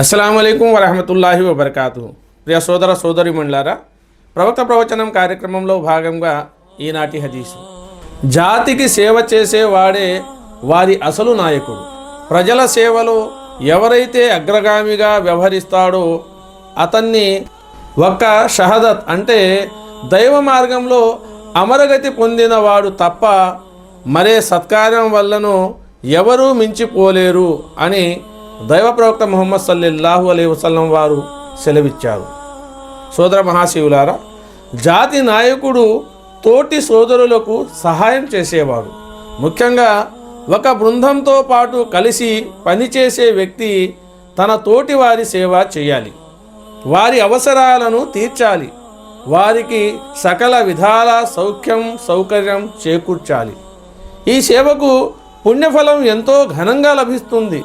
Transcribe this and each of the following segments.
అస్సలం అయికం వరహమతుల్లాహి వబర్కాతు ప్రియ సోదర సోదరి మండలారా ప్రవక్త ప్రవచనం కార్యక్రమంలో భాగంగా ఈనాటి హదీసు. జాతికి సేవ చేసేవాడే వారి అసలు నాయకుడు. ప్రజల సేవలో ఎవరైతే అగ్రగామిగా వ్యవహరిస్తాడో అతన్ని ఒక్క షహదత్ అంటే దైవ మార్గంలో అమరగతి పొందినవాడు తప్ప మరే సత్కార్యం వల్లను ఎవరూ మించిపోలేరు అని దైవ ప్రవక్త ముహమ్మద్ సల్లిల్లాహు అలీ వసల్లం వారు సెలవిచ్చారు. సోదర మహాశివులారా జాతి నాయకుడు తోటి సోదరులకు సహాయం చేసేవాడు. ముఖ్యంగా ఒక బృందంతో పాటు కలిసి పనిచేసే వ్యక్తి తన తోటి వారి సేవ చేయాలి. వారి అవసరాలను తీర్చాలి. వారికి సకల విధాల సౌఖ్యం సౌకర్యం చేకూర్చాలి. ఈ సేవకు పుణ్యఫలం ఎంతో ఘనంగా లభిస్తుంది.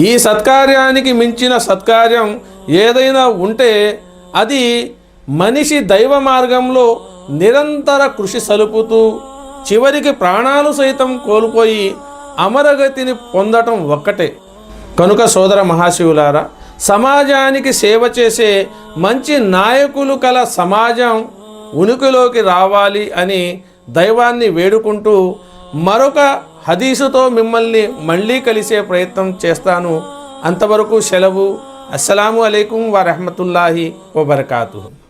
ఈ సత్కార్యానికి మించిన సత్కార్యం ఏదైనా ఉంటే అది మనిషి దైవ మార్గంలో నిరంతర కృషి సలుపుతూ చివరికి ప్రాణాలు సైతం కోల్పోయి అమరగతిని పొందటం ఒక్కటే. కనుక సోదర మహాశివులారా సమాజానికి సేవ చేసే మంచి నాయకులు కల సమాజం ఉనికిలోకి రావాలి అని దైవాన్ని వేడుకుంటూ మరొక హదీసుతో మిమ్మల్ని మళ్ళీ కలిసే ప్రయత్నం చేస్తాను. అంతవరకు సెలవు. అస్సలాము అలైకుం వరహమతుల్లాహి వబర్కాతు